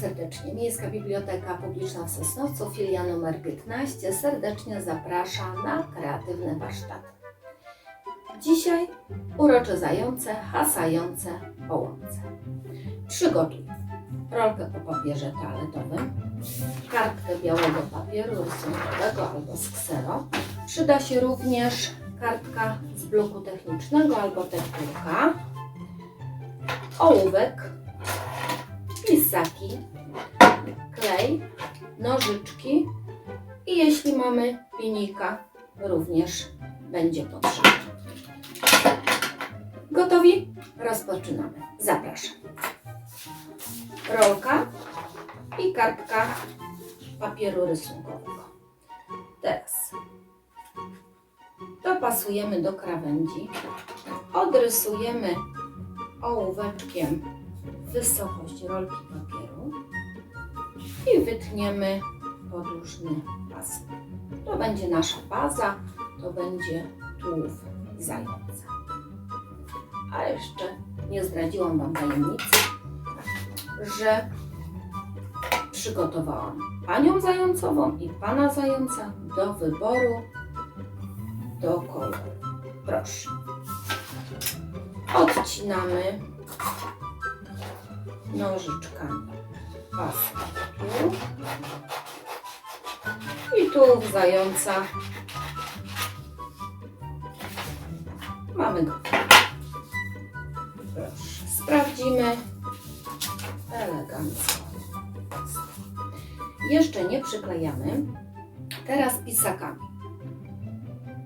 Serdecznie. Miejska Biblioteka Publiczna w Sosnowcu, filia numer 15, serdecznie zaprasza na kreatywne warsztaty. Dzisiaj urocze zające, hasające po łące. Przygotuj rolkę po papierze toaletowym, kartkę białego papieru rysunkowego albo z ksero. Przyda się również kartka z bloku technicznego albo tekturka, ołówek, pisaki, klej, nożyczki i jeśli mamy linijka, również będzie potrzebna. Gotowi? Rozpoczynamy. Zapraszam. Rolka i kartka papieru rysunkowego. Teraz dopasujemy do krawędzi, odrysujemy ołóweczkiem wysokość rolki i wytniemy podłużny pas. To będzie nasza baza, to będzie tułów zająca. A jeszcze nie zdradziłam Wam tajemnicy, że przygotowałam panią zającową i pana zająca do wyboru do koloru. Proszę. Odcinamy nożyczkami i tu zająca mamy go. Proszę, sprawdzimy elegancko. Jeszcze nie przyklejamy. Teraz pisakami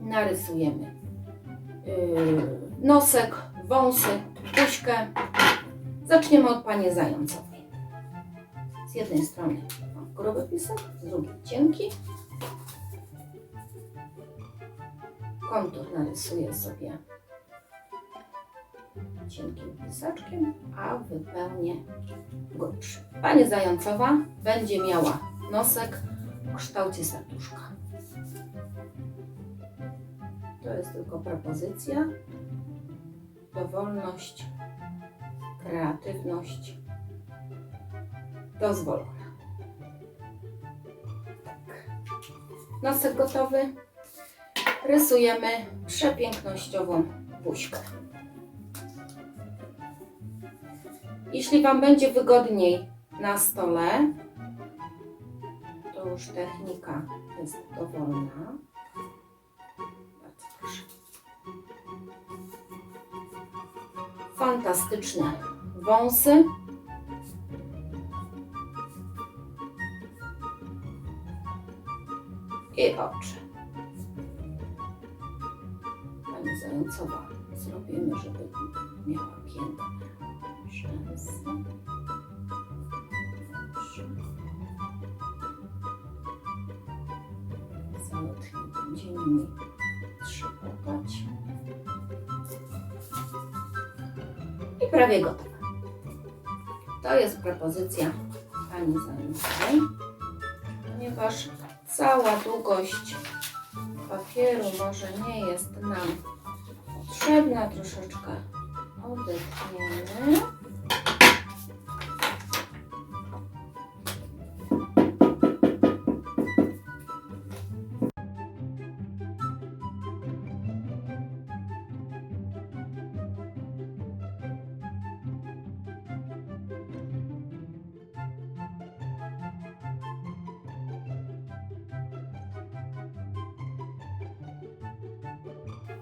narysujemy yy, nosek, wąsy, buźkę. Zaczniemy od pani zającowej. Z jednej strony mam gruby pisak, z drugiej cienki. Kontur narysuję sobie cienkim pisaczkiem, a wypełnię grubszy. Pani zającowa będzie miała nosek w kształcie serduszka. To jest tylko propozycja. Dowolność, kreatywność dozwolona. Tak. Nosek gotowy. Rysujemy przepięknościową buźkę. Jeśli Wam będzie wygodniej na stole, to już technika jest dowolna. Bardzo proszę. Fantastyczne wąsy. I oczy. Pani zającowa zrobimy, żeby miała piękne rzęsy. Zalotnie będzie nimi trzepotać. I prawie gotowe. To jest propozycja Pani zającowej, ponieważ cała długość papieru może nie jest nam potrzebna, troszeczkę odetniemy.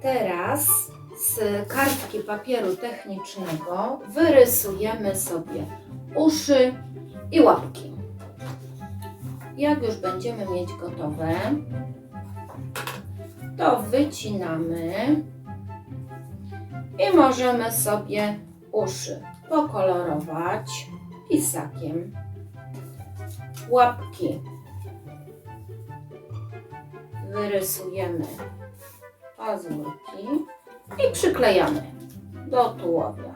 Teraz z kartki papieru technicznego wyrysujemy sobie uszy i łapki. Jak już będziemy mieć gotowe, to wycinamy i możemy sobie uszy pokolorować pisakiem. Łapki wyrysujemy pazurki i przyklejamy do tułowia.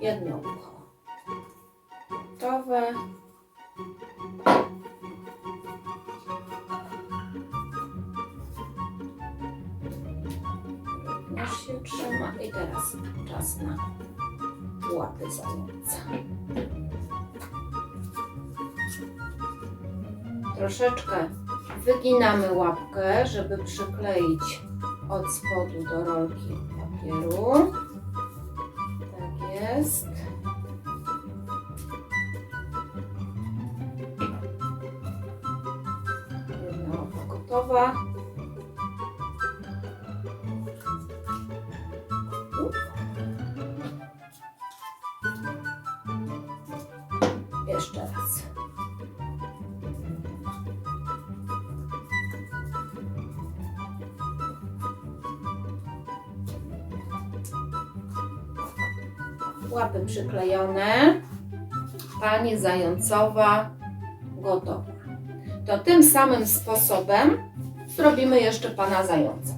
Jedno ucho gotowe. też się trzyma. I teraz czas na łapy zająca. Troszeczkę wyginamy łapkę, żeby przykleić od spodu do rolki papieru. Tak jest. Jeszcze raz. Łapy przyklejone. Pani zającowa gotowa. To tym samym sposobem zrobimy jeszcze pana zająca.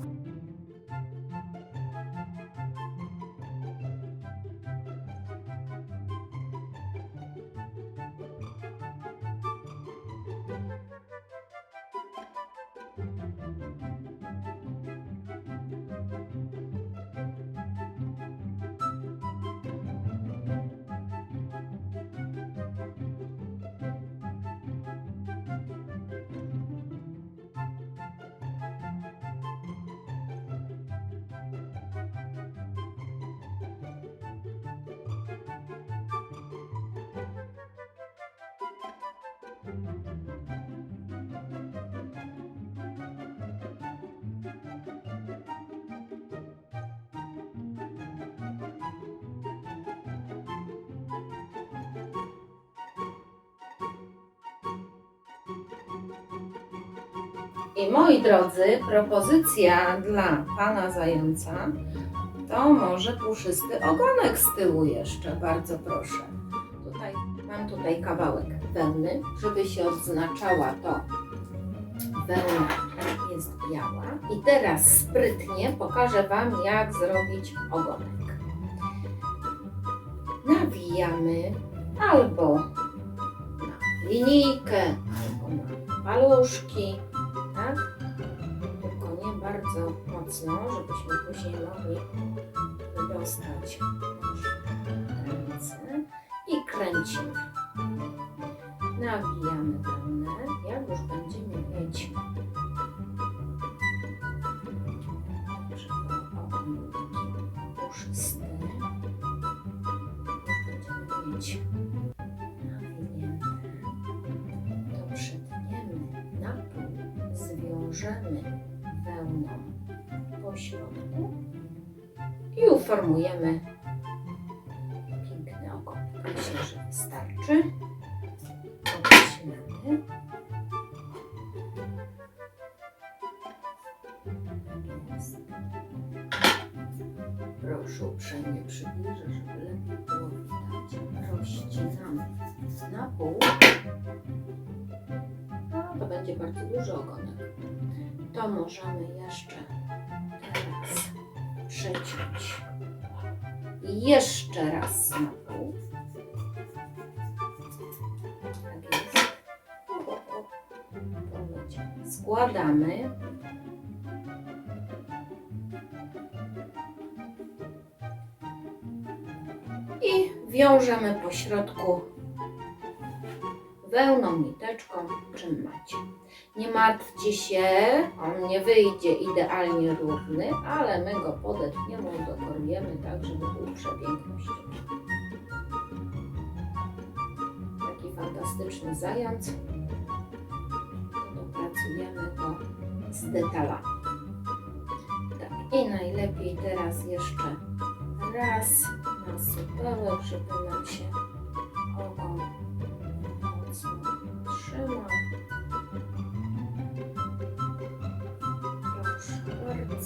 I moi drodzy, propozycja dla pana zająca to może puszysty ogonek z tyłu jeszcze, bardzo proszę. Tutaj mam tutaj kawałek wełny, żeby się odznaczała to wełna jest biała. I teraz sprytnie pokażę wam jak zrobić ogonek. Nawijamy albo na linijkę, paluszki tak? Tylko nie bardzo mocno, żebyśmy później mogli wydostać ręce i kręcimy. Nawijamy wełnę, zwiążemy wełną po środku i uformujemy piękny ogonek. Myślę, że wystarczy. Obcinamy. Proszę uprzejmie przybliżę, żeby lepiej było widać. Rozcinamy na pół. No, to będzie bardzo duży ogonek. To możemy jeszcze teraz przeciąć jeszcze raz pół. Tak jest. O, o, o. Poleciało. Składamy. I wiążemy po środku wełną, niteczką, czym macie. Nie martwcie się, on nie wyjdzie idealnie równy, ale my go podetniemy, udekorujemy tak, żeby był przepięknością. Taki fantastyczny zając. Dopracujemy go z detalami. Tak, i najlepiej teraz jeszcze raz na supełek, żeby nam się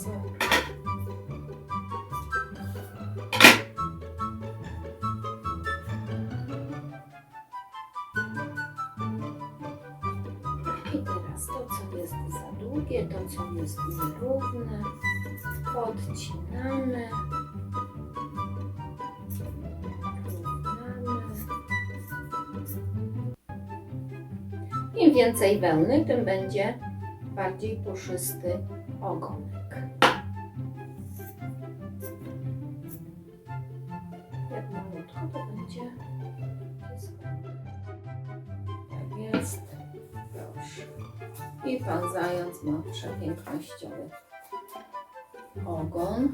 Bardzo. I teraz to, co jest za długie, to, co jest nierówne, podcinamy. Im więcej wełny, tym będzie bardziej puszysty ogonek. Pan zając ma przepięknościowy ogon.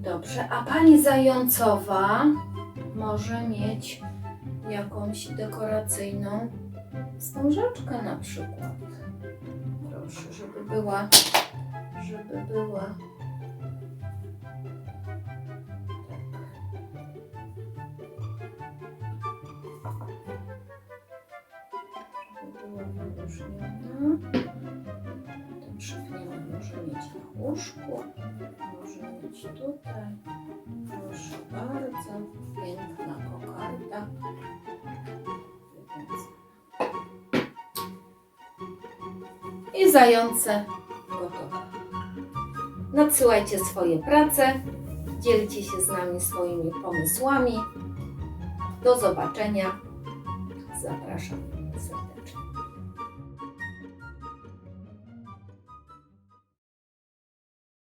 Dobrze, a pani zającowa może mieć jakąś dekoracyjną wstążeczkę na przykład. Proszę, żeby była, żeby była. Była wyróżniona. Ten szybniemy może mieć na łóżku, może mieć tutaj. Proszę bardzo, piękna kokarda. I zające gotowe. Nadsyłajcie swoje prace, dzielcie się z nami swoimi pomysłami. Do zobaczenia. Zapraszam.